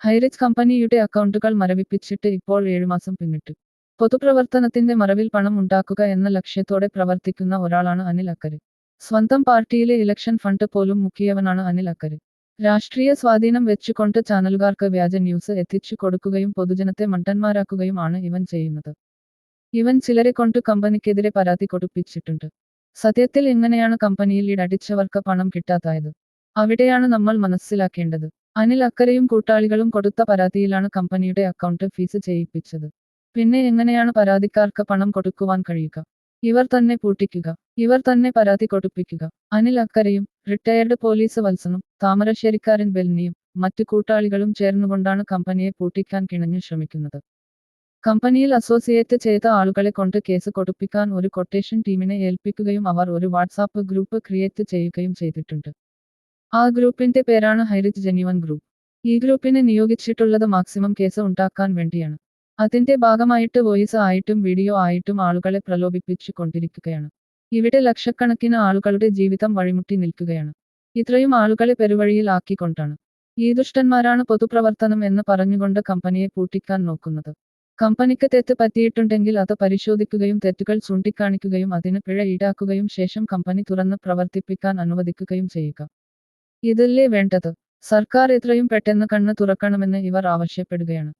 ഹൈറിച്ച് കമ്പനിയുടെ അക്കൗണ്ടുകൾ മരവിപ്പിച്ചിട്ട് ഇപ്പോൾ ഏഴുമാസം പിന്നിട്ടു. പൊതുപ്രവർത്തനത്തിന്റെ മറവിൽ പണം ഉണ്ടാക്കുക എന്ന ലക്ഷ്യത്തോടെ പ്രവർത്തിക്കുന്ന ഒരാളാണ് അനിൽ അക്കരെ. സ്വന്തം പാർട്ടിയിലെ ഇലക്ഷൻ ഫണ്ട് പോലും മുക്കിയവനാണ് അനിൽ അക്കരെ. രാഷ്ട്രീയ സ്വാധീനം വെച്ചുകൊണ്ട് ചാനലുകാർക്ക് വ്യാജ ന്യൂസ് എത്തിച്ചു കൊടുക്കുകയും പൊതുജനത്തെ മണ്ടന്മാരാക്കുകയുമാണ് ഇവൻ ചെയ്യുന്നത്. ഇവൻ ചിലരെ കൊണ്ട് കമ്പനിക്കെതിരെ പരാതി കൊടുപ്പിച്ചിട്ടുണ്ട്. സത്യത്തിൽ എങ്ങനെയാണ് കമ്പനിയിൽ ഇടടിച്ചവർക്ക് പണം കിട്ടാതായത്. അവിടെയാണ് നമ്മൾ മനസ്സിലാക്കേണ്ടത്. അനിൽ അക്കരയും കൂട്ടാളികളും കൊടുത്ത പരാതിയിലാണ് കമ്പനിയുടെ അക്കൗണ്ട് ഫീസ് ചെയ്യിപ്പിച്ചത്. പിന്നെ എങ്ങനെയാണ് പരാതിക്കാർക്ക് പണം കൊടുക്കുവാൻ കഴിയുക? ഇവർ തന്നെ പൂട്ടിക്കുക. ഇവർ തന്നെ പരാതി കൊടുപ്പിക്കുക. അനിൽ അക്കരയും റിട്ടയർഡ് പോലീസ് വത്സനും താമരശ്ശേരിക്കാരൻ ബെൽനിയും മറ്റു കൂട്ടാളികളും ചേർന്നുകൊണ്ടാണ് കമ്പനിയെ പൂട്ടിക്കാൻ കിണഞ്ഞു ശ്രമിക്കുന്നത്. കമ്പനിയിൽ അസോസിയേറ്റ് ചെയ്ത ആളുകളെ കൊണ്ട് കേസ് കൊടുപ്പിക്കാൻ ഒരു കൊട്ടേഷൻ ടീമിനെ ഏൽപ്പിക്കുകയും അവർ ഒരു വാട്സാപ്പ് ഗ്രൂപ്പ് ക്രിയേറ്റ് ചെയ്യുകയും ചെയ്തിട്ടുണ്ട്. ആ ഗ്രൂപ്പിന്റെ പേരാണ് ഹൈറിച്ച് ജെന്യുവൻ ഗ്രൂപ്പ്. ഈ ഗ്രൂപ്പിനെ നിയോഗിച്ചിട്ടുള്ളത് മാക്സിമം കേസ് ഉണ്ടാക്കാൻ വേണ്ടിയാണ്. അതിന്റെ ഭാഗമായിട്ട് വോയിസ് ആയിട്ടും വീഡിയോ ആയിട്ടും ആളുകളെ പ്രലോഭിപ്പിച്ചു കൊണ്ടിരിക്കുകയാണ്. ഇവിടെ ലക്ഷക്കണക്കിന് ആളുകളുടെ ജീവിതം വഴിമുട്ടി നിൽക്കുകയാണ്. ഇത്രയും ആളുകളെ പെരുവഴിയിൽ ആക്കിക്കൊണ്ടാണ് ഈ ദുഷ്ടന്മാരാണ് പൊതുപ്രവർത്തനം എന്ന് പറഞ്ഞുകൊണ്ട് കമ്പനിയെ പൂട്ടിക്കാൻ നോക്കുന്നത്. കമ്പനിക്ക് തെറ്റ് പറ്റിയിട്ടുണ്ടെങ്കിൽ അത് പരിശോധിക്കുകയും തെറ്റുകൾ ചൂണ്ടിക്കാണിക്കുകയും അതിന് പിഴ ഈടാക്കുകയും ശേഷം കമ്പനി തുറന്ന് പ്രവർത്തിപ്പിക്കാൻ അനുവദിക്കുകയും ചെയ്യുക. ഇതല്ലേ വേണ്ടത്? സർക്കാർ എത്രയും പെട്ടെന്ന് കണ്ണ് തുറക്കണമെന്ന് ഇവർ ആവശ്യപ്പെടുകയാണ്.